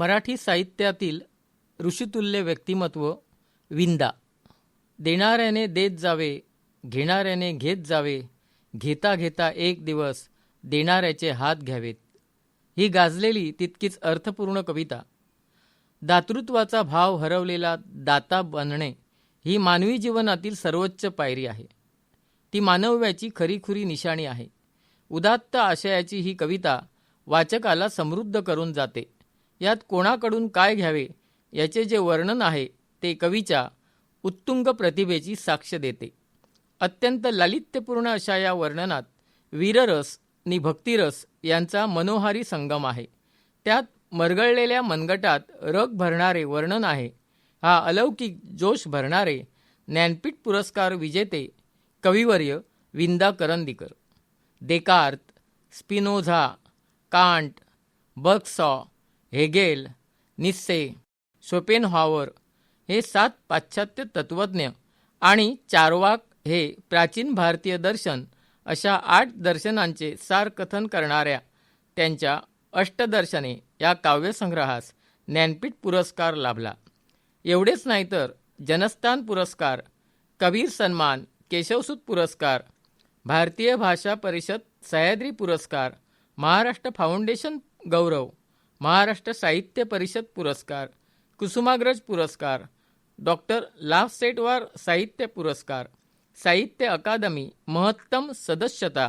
मराठी साहित्यातील ऋषितुल्य व्यक्तिमत्व विंदा. देणाऱ्याने देत जावे घेणाऱ्याने घेत जावे घेता घेता एक दिवस देणाऱ्याचे हात घ्यावेत. ही गाजलेली तितकीच अर्थपूर्ण कविता. दातृत्वाचा भाव हरवलेला दाता बनणे ही मानवी जीवनातील सर्वोच्च पायरी आहे. ती मानव्याची खरीखुरी निशाणी आहे. उदात्त आशयाची ही कविता वाचकाला समृद्ध करून जाते. यात कोणाकडून काय घ्यावे याचे जे वर्णन आहे ते कवीच्या उत्तुंग प्रतिभेची साक्ष देते. अत्यंत लालित्यपूर्ण अशा या वर्णनात वीररस आणि भक्तिरस यांचा मनोहारी संगम आहे. त्यात मरगळलेल्या मनगटात रग भरणारे वर्णन आहे. हा अलौकिक जोश भरणारे ज्ञानपीठ पुरस्कार विजेते कविवर्य Vinda Karandikar. Descartes Spinoza Kant Bergson Hegel Nietzsche Schopenhauer हे सात पाश्चात्य तत्त्वज्ञ आणि चारवाक हे प्राचीन भारतीय दर्शन अशा आठ दर्शनांचे सारकथन करणाऱ्या त्यांच्या अष्टदर्शने या काव्यसंग्रहास ज्ञानपीठ पुरस्कार लाभला. एवढेच नाही तर जनस्थान पुरस्कार कबीर सन्मान केशवसुत पुरस्कार भारतीय भाषा परिषद सह्याद्री पुरस्कार महाराष्ट्र फाउंडेशन गौरव महाराष्ट्र साहित्य परिषद पुरस्कार कुसुमाग्रज पुरस्कार डॉक्टर लाफसेटवार साहित्य पुरस्कार साहित्य अकादमी महत्तम सदस्यता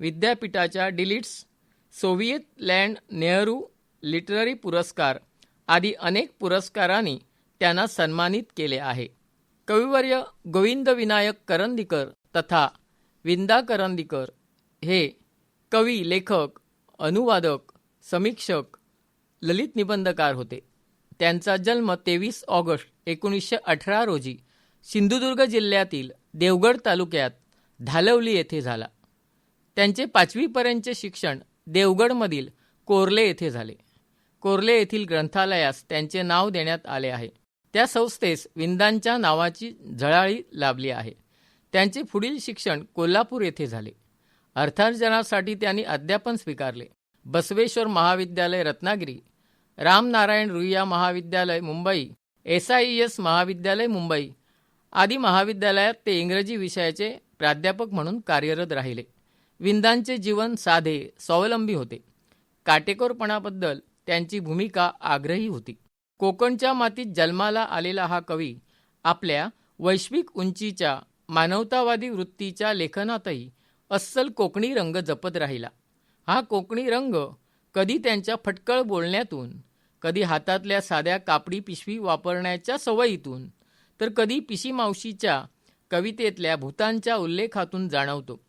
विद्यापीठाच्या DLitts Soviet land Nehru literary पुरस्कार आदी अनेक पुरस्कारांनी त्यांना सन्मानित केले आहे. कविवर्य गोविंद विनायक करंदीकर तथा विंदा करंदीकर हे कवी लेखक अनुवादक समीक्षक ललित निबंधकार होते. त्यांचा जन्म तेवीस ऑगस्ट एकोणीसशे अठरा रोजी सिंधुदुर्ग जिल्ह्यातील देवगड तालुक्यात धालवली येथे झाला. त्यांचे पाचवीपर्यंतचे शिक्षण देवगडमधील कोर्ले येथे झाले. कोर्ले येथील ग्रंथालयास त्यांचे नाव देण्यात आले आहे. त्या संस्थेस विंदांच्या नावाची झळाळी लाभली आहे. त्यांचे पुढील शिक्षण कोल्हापूर येथे झाले. अर्थार्जनासाठी त्यांनी अध्यापन स्वीकारले. बसवेश्वर महाविद्यालय रत्नागिरी रामनारायण रुईया महाविद्यालय मुंबई. एस आय एस महाविद्यालय मुंबई. आदी महाविद्यालयात ते इंग्रजी विषयाचे प्राध्यापक म्हणून कार्यरत राहिले. विंदांचे जीवन साधे स्वावलंबी होते. काटेकोरपणाबद्दल त्यांची भूमिका आग्रही होती. कोकणच्या मातीत जन्माला आलेला हा कवी आपल्या वैश्विक उंचीच्या मानवतावादी वृत्तीच्या लेखनातही अस्सल कोकणी रंग जपत राहिला. हा कोकणी रंग कधी त्यांच्या फटकळ बोलण्यातून कधी हातातल्या साध्या कापडी पिशवी वापरण्याच्या सवयीतून तर कधी पिशी मावशीच्या कवितेतल्या भूतांच्या उल्लेखातून जाणवतो.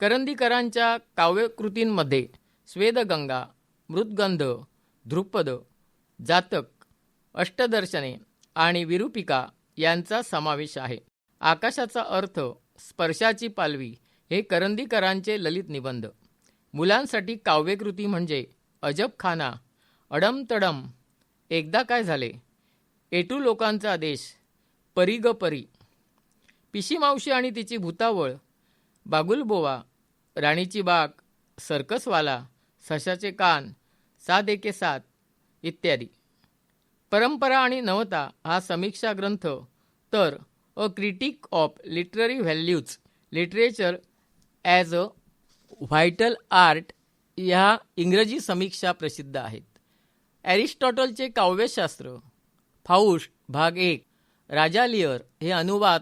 करंदीकरांच्या काव्यकृतींमध्ये स्वेदगंगा मृदगंध ध्रुपद जातक अष्टदर्शने आणि विरूपिका यांचा समावेश आहे. आकाशाचा अर्थ स्पर्शाची पालवी हे करंदीकरांचे ललित निबंध. मुलांसाठी काव्यकृती म्हणजे अजबखाना अडमतडम एकदा काय झाले? एटू लोकांचा देश. परी ग परी. पिशी मावशी आणि तिची भूतावळ. बागुलबोवा राणीची बाग. सर्कसवाला. सशाचे कान. सात एके सात इत्यादी. परंपरा आणि नवता हा समीक्षा ग्रंथ. तर a critic of literary values. Literature as a vital art ह्या इंग्रजी समीक्षा प्रसिद्ध आहेत. ॲरिस्टॉटलचे काव्यशास्त्र फाऊस्ट भाग एक राजा लिअर हे अनुवाद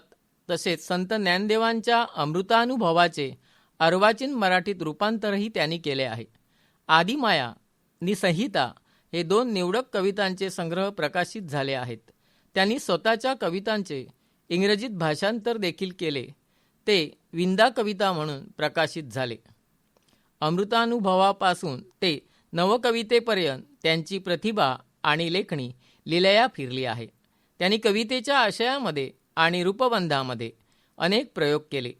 तसेच संत ज्ञानदेवांच्या अमृतानुभवाचे अर्वाचीन मराठीत रूपांतरही त्यांनी केले आहे. आदिमाया नि संहिता हे दोन निवडक कवितांचे संग्रह प्रकाशित झाले आहेत. त्यांनी स्वतःच्या कवितांचे इंग्रजीत भाषांतर देखील केले. ते विंदा कविता म्हणून प्रकाशित झाले. अमृतानुभवापासून ते नवकवितेपर्यंत त्यांची प्रतिभा आणि लेखणी लिलया फिरली आहे. त्यांनी कवितेच्या आशयामध्ये आणि रूपबंधामध्ये अनेक प्रयोग केले.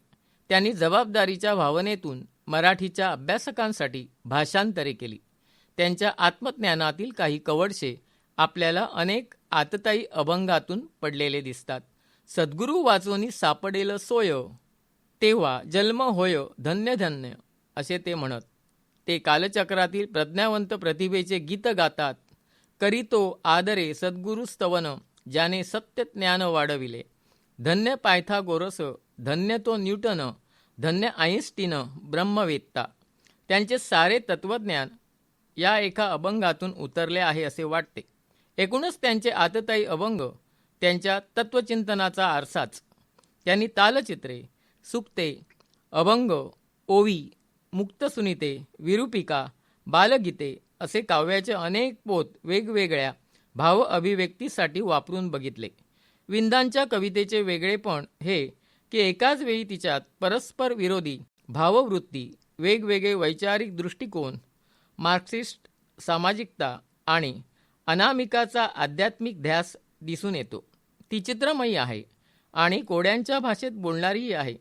त्यांनी जबाबदारीच्या भावनेतून मराठीच्या अभ्यासकांसाठी भाषांतरे केली. त्यांच्या आत्मज्ञानातील काही कवडशे आपल्याला अनेक आतताई अभंगातून पडलेले दिसतात. सद्गुरू वाचवणी सापडेल सोय तेव्हा जन्म होय धन्य धन्य असे ते म्हणत. ते कालचक्रातील प्रज्ञावंत प्रतिभेचे गीत गातात. करीतो आदरे सद्गुरु स्तवन ज्याने सत्य ज्ञान वाढविले. धन्य पायथागोरस धन्य तो न्यूटन धन्य आईन्स्टीन ब्रह्मवेत्ता. त्यांचे सारे तत्वज्ञान या एका अभंगातून उतरले आहे असे वाटते. एकूणच त्यांचे आतताई अभंग त्यांच्या तत्वचिंतनाचा आरसाच. त्यांनी तालचित्रे सुक्ते अभंग ओवी मुक्त सुनीते विरूपिका बालगीते असे काव्याचे अनेक पोत वेगवेगळ्या भाव अभिव्यक्तीसाठी वापरून बघितले. विंदांच्या कवितेचे वेगळेपण हे की एकाच वेळी तिच्यात परस्पर विरोधी भाववृत्ती वेगवेगळे वैचारिक दृष्टिकोन मार्क्सिस्ट सामाजिकता आणि अनामिकाचा आध्यात्मिक ध्यास दिसून येतो. ती चित्रमयी आहे आणि कोड्यांच्या भाषेत बोलणारीही आहे.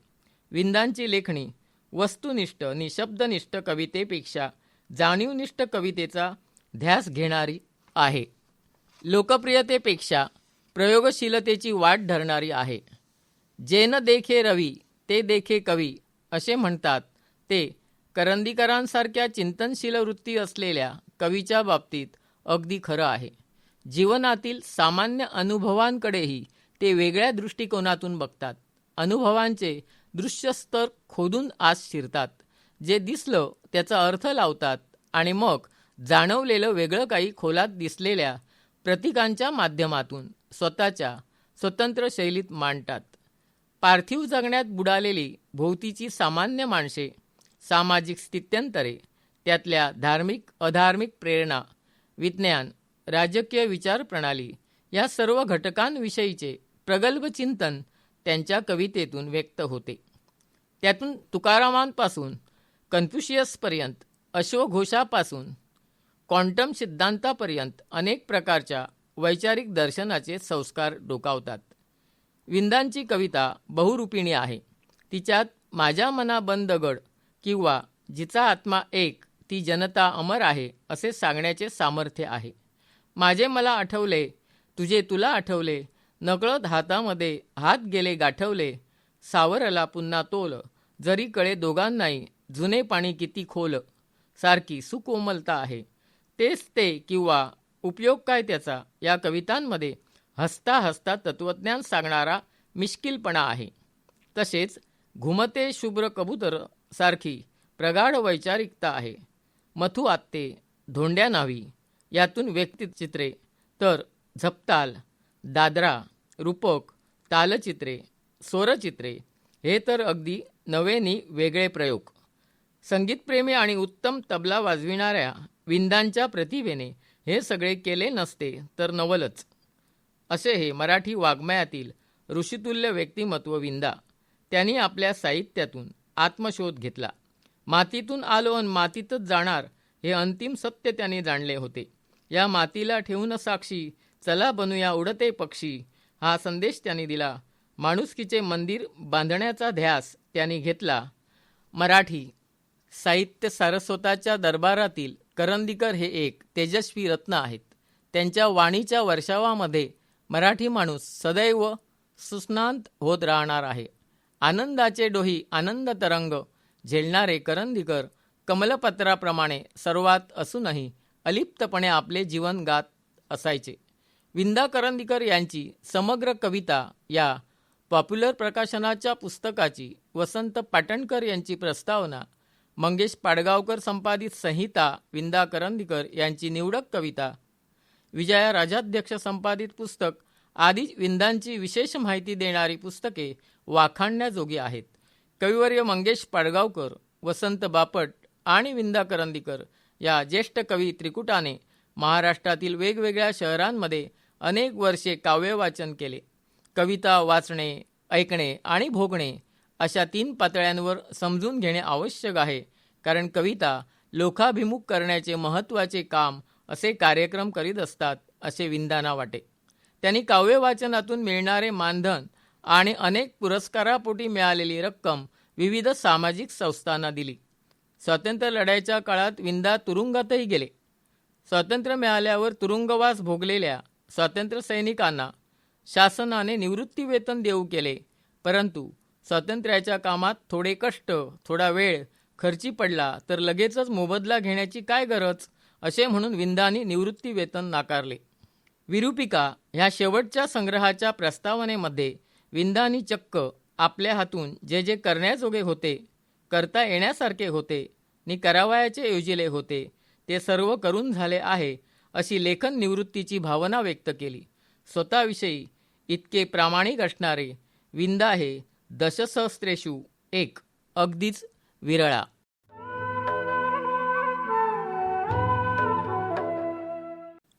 विंदांची लेखणी वस्तुनिष्ठ निशब्दनिष्ठ कवितेपेक्षा जाणीवनिष्ठ कवितेचा ध्यास घेणारी आहे. लोकप्रियतेपेक्षा प्रयोगशीलतेची वाट धरणारी आहे. जेन देखे रवी ते देखे कवी असे म्हणतात ते करंदीकरांसारख्या चिंतनशील वृत्ती असलेल्या कवीच्या बाबतीत अगदी खरं आहे. जीवनातील सामान्य अनुभवांकडेही ते वेगळ्या दृष्टिकोनातून बघतात. अनुभवांचे दृश्यस्तर खोदून आत शिरतात. जे दिसलं त्याचा अर्थ लावतात आणि मग जाणवलेलं वेगळं काही खोलात दिसलेल्या प्रतीकांच्या माध्यमातून स्वतःच्या स्वतंत्र शैलीत मांडतात. पार्थिव जगण्यात बुडालेली भोवतीची सामान्य माणसे सामाजिक स्थित्यंतरे त्यातल्या धार्मिक अधार्मिक प्रेरणा विज्ञान राजकीय विचारप्रणाली या सर्व घटकांविषयीचे प्रगल्भ चिंतन त्यांच्या कवितेतून व्यक्त होते. त्यातून तुकारामांपासून कन्फ्युशियसपर्यंत अश्वघोषापासून क्वांटम सिद्धांतापर्यंत अनेक प्रकारच्या वैचारिक दर्शनाचे संस्कार डोकावतात. विंदांची कविता बहुरूपिणी आहे. तिच्यात माझ्या मना गड किंवा जिचा आत्मा एक ती जनता अमर आहे असे सांगण्याचे सामर्थ्य आहे. माझे मला आठवले तुझे तुला आठवले नकळत हातामध्ये हात गेले गाठवले सावरला पुन्हा तोल जरी कळे दोघांनाही जुने पाणी किती खोल सारखी सुकोमलता आहे. तेच ते किंवा उपयोग काय त्याचा या कवितांमध्ये हसता हसता तत्वज्ञान सांगणारा मिश्किलपणा आहे. तसेच घुमते शुभ्र कबूतर सारखी प्रगाढ वैचारिकता आहे. मथु आत्ते धोंड्या नावी यातून व्यक्तिचित्रे तर झपताल दादरा रूपक तालचित्रे स्वरचित्रे हे तर अगदी नवेनी वेगळे प्रयोग. संगीतप्रेमी आणि उत्तम तबला वाजविणाऱ्या विंदांच्या प्रतिभेने हे सगळे केले नसते तर नवलच. असे हे मराठी वाङ्मयातील ऋषितुल्य व्यक्तिमत्व विंदा. त्यांनी आपल्या साहित्यातून आत्मशोध घेतला. मातीतून आलो आणि मातीतच जाणार हे अंतिम सत्य त्यांनी जाणले होते. या मातीला ठेवून साक्षी चला बनूया उडते पक्षी. हा संदेश त्यांनी दिला. माणुसकीचे मंदिर बांधण्याचा ध्यास त्यांनी घेतला. मराठी साहित्य सारस्वताच्या दरबारातील करंदीकर हे एक तेजस्वी रत्न आहेत. त्यांच्या वाणीच्या वर्षावामध्ये मराठी माणूस सदैव सुस्नांत होत राहणार आहे. आनंदाचे डोही आनंद तरंग झेलणारे करंदीकर कमलपत्राप्रमाणे सर्वात असूनही अलिप्तपणे आपले जीवन गात असायचे. विंदा करंदीकर यांची समग्र कविता या पॉप्युलर प्रकाशनाच्या पुस्तकाची वसंत पाटणकर यांची प्रस्तावना मंगेश पाडगावकर संपादित संहिता विंदा करंदीकर यांची निवडक कविता विजया राजाध्यक्ष संपादित पुस्तक आदी विंदांची विशेष माहिती देणारी पुस्तके वाखाणण्याजोगी आहेत. कविवर्य मंगेश पाडगावकर वसंत बापट आणि विंदा करंदीकर या ज्येष्ठ कवी त्रिकुटाने महाराष्ट्रातील वेगवेगळ्या शहरांमध्ये अनेक वर्षे काव्यवाचन केले. कविता वाचणे ऐकणे आणि भोगणे अशा तीन पातळ्यांवर समजून घेणे आवश्यक आहे. कारण कविता लोकाभिमुख करण्याचे महत्त्वाचे काम असे कार्यक्रम करीत असतात असे विंदाना वाटे. त्यांनी काव्यवाचनातून मिळणारे मानधन आणि अनेक पुरस्कारापोटी मिळालेली रक्कम विविध सामाजिक संस्थांना दिली. स्वातंत्र्य लढ्याच्या काळात विंदा तुरुंगातही गेले. स्वातंत्र्य मिळाल्यावर तुरुंगवास भोगलेल्या स्वातंत्र्य सैनिकांना शासनाने निवृत्ती वेतन देऊ केले. परंतु स्वातंत्र्याच्या कामात थोडे कष्ट थोडा वेळ खर्ची पडला तर लगेचच मोबदला घेण्याची काय गरज? असे म्हणून विंदानी निवृत्ती वेतन नाकारले. विरूपिका ह्या शेवटच्या संग्रहाच्या प्रस्तावनेमध्ये विंदानी चक्क आपल्या हातून जे जे करण्याजोगे होते करता येण्यासारखे होते नि करावयाचे योजिले होते ते सर्व करून झाले आहे अशी लेखन निवृत्तीची भावना व्यक्त केली. स्वतःविषयी इतके प्रामाणिक असणारे विंदा हे दशसहस्त्रेषु एक अगदीच विरळा.